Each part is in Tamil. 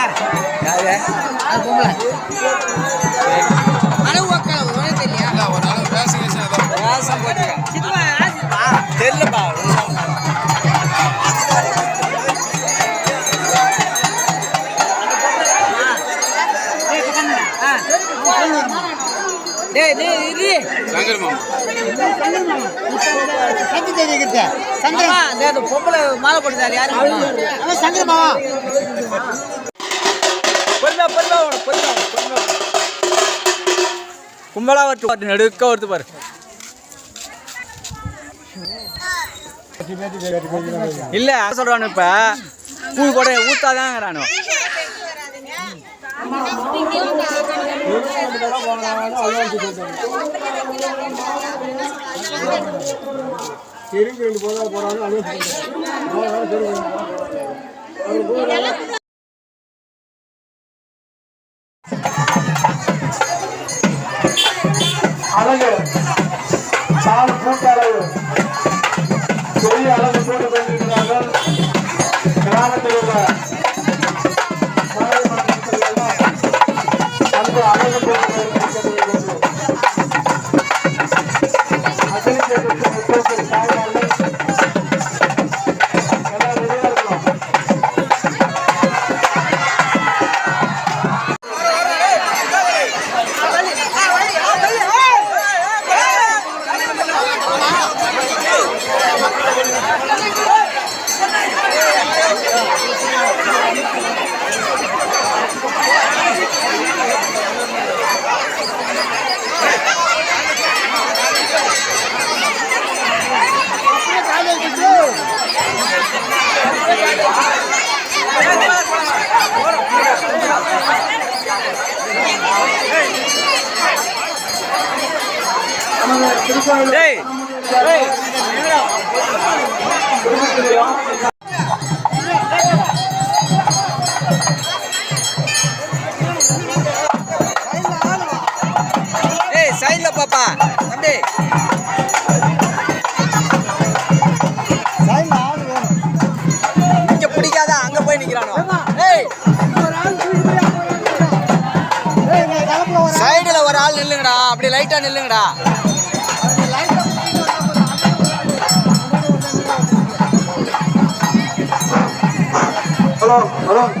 யாரு அந்த பொம்பளை? அந்த பொம்பளை. அளவு உக்கால, உனக்கு தெரியலையா? சித்தப்பா, யார் சித்தப்பா? ஆ. டேய், டேய், இரு. மாமா, அந்த பொம்பளை மாலை போட்டுதாரு யாரு மாமா? பொறுமையா பொறுமையா கும்பலா வரட்டு பாட்டு நடுக்க வருது பாரு. இல்ல அவன் சொல்றானு இப்ப? பூ கூட ஊத்தாதாங்கிறானு. அழகு சால் சைடுல பாப்பா தம்பி. இங்க பிடிக்காதா? அங்க போய் நிக்கிறானோ? ஏய். சைடுல ஒரு ஆள் நில்லுங்கடா. அப்படி லைட்டா நில்லுங்கடா. ಇದರಲ್ಲಿ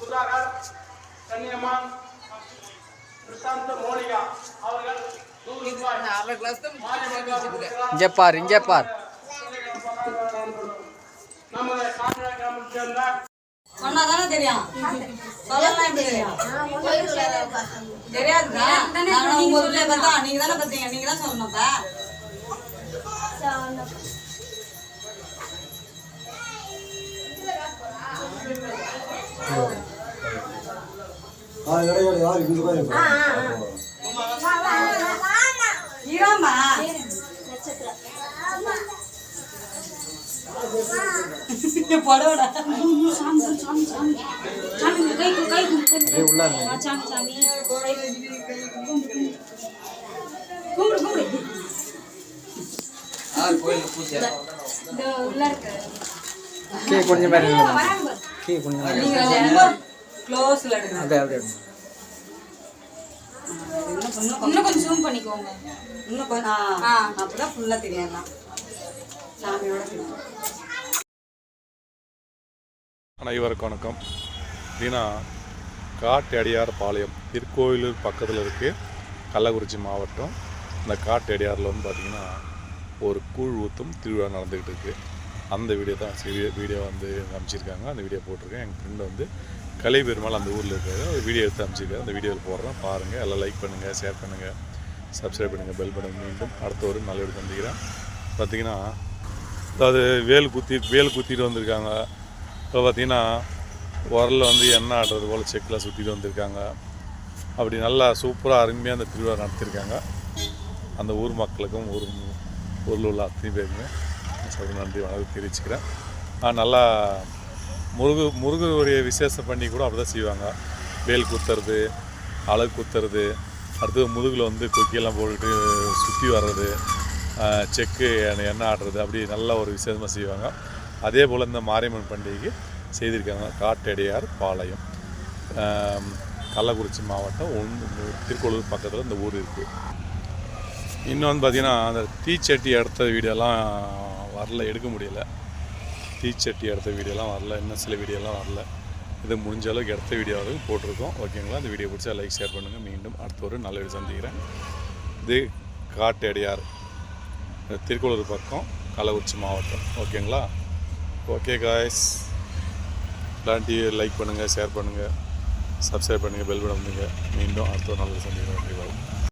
சுதாகர் கன்னியம்மான் பிரசாந்த் மோனிகா அவர்கள் இங்கே பார் இங்கே பார். நமது காட்டுரை கிராமத்தைச் சேர்ந்த சொன்னாதானே தெரியும்? சொல்லலாம் எப்படி தெரியும்? தெரியாதுதா? நாங்க உங்க வீட்டுல பார்த்தா நீங்க தானே பார்த்தீங்க. நீங்க தான் சொல்லணும்ப்பா ஈரமா படோடா அப்படியே உள்ள கீ குடிஞ்ச மாதிரி இருக்கு. கீ குடிஞ்ச மாதிரி நீங்க ரொம்ப க்ளோஸ்ல எடுங்க அப்படியே எடுங்க. இன்னும் கொஞ்சம் ஜூம் பண்ணிக்கோங்க. இன்னும் கொஞ்சம் ஆ அப்பதான் ஃபுல்லா தெரியும் எல்லாம் சாமியோட தெரியும் அனைவருக்கும் வணக்கம். அப்படின்னா காட்டடியார் பாளையம். திருக்கோயிலூர் பக்கத்தில் இருக்குது கள்ளக்குறிச்சி மாவட்டம். இந்த காட்டடியாரில் வந்து பார்த்திங்கன்னா ஒரு கூழ் ஊத்தும் திருவிழா நடந்துக்கிட்டு இருக்குது அந்த வீடியோ தான் சரி வீடியோ வந்து அமைச்சிருக்காங்க அந்த வீடியோ போட்டிருக்கேன். எங்கள் ஃப்ரெண்டு வந்து கலை பெருமாள் அந்த ஊரில் இருக்காரு. ஒரு வீடியோ எடுத்து அமைச்சிருக்காரு அந்த வீடியோவில் போடுறேன். பாருங்கள் எல்லாம் லைக் பண்ணுங்கள் ஷேர் பண்ணுங்கள் சப்ஸ்கிரைப் பண்ணுங்கள் பெல் பண்ணுங்கள் மீண்டும் அடுத்த ஒரு நல்ல வீடியோ சந்திக்கிறேன். பார்த்திங்கன்னா அதாவது வேல் குத்தி வேல் குத்திட்டு வந்திருக்காங்க. இப்போ பார்த்தீங்கன்னா உரலில் வந்து எண்ணெய் ஆடுறது போல் செக்கில் சுற்றிட்டு வந்திருக்காங்க. அப்படி நல்லா சூப்பராக அருமையாக அந்த திருவிழா நடத்தியிருக்காங்க அந்த ஊர் மக்களுக்கும் ஊர் ஊரில் உள்ள அத்தனை பேருமே சொல்லி நன்றி வணக்கம் தெரிவிச்சுக்கிறேன். நல்லா முருகு முருகருடைய விசேஷம் பண்ணி கூட அப்படி தான் செய்வாங்க. வேல் குத்துறது அழகு குத்துறது அடுத்தது முதுகில் வந்து கொக்கியெல்லாம் போட்டுட்டு சுற்றி வர்றது செக்கு எண்ணெய் ஆடுறது அப்படி நல்ல ஒரு விசேஷமாக செய்வாங்க. அதே போல் இந்த மாரியம்மன் பண்டிகைக்கு செய்திருக்காங்க காட்டடியார் பாளையம். கள்ளக்குறிச்சி மாவட்டம் ஒன்று திருக்கோளூர் பக்கத்தில் இந்த ஊர் இருக்குது இன்னும் வந்து பார்த்திங்கன்னா அந்த தீச்சட்டி எடுத்த வீடெல்லாம் வரல எடுக்க முடியல. தீச்சட்டி எடுத்த வீடியோலாம் வரல இன்னும் சில வீடியோலாம் வரல. இது முடிஞ்ச அளவுக்கு எடுத்த வீடியோவாவது போட்டிருக்கோம். ஓகேங்களா அந்த வீடியோ பிடிச்சா லைக் ஷேர் பண்ணுங்கள் மீண்டும் அடுத்த ஒரு நல்ல வீடியோ சந்திக்கிறேன். இது காட்டடியார் திருக்குளூர் பக்கம் கள்ளக்குறிச்சி மாவட்டம். ஓகேங்களா ஓகே காய்ஸ் பிளான் லைக் பண்ணுங்கள் ஷேர் பண்ணுங்கள் சப்ஸ்கிரைப் பண்ணுங்கள் பெல் பட்டன் பண்ணுங்கள் மீண்டும் அடுத்த ஒரு நல்ல சந்திக்கிறேன். நன்றி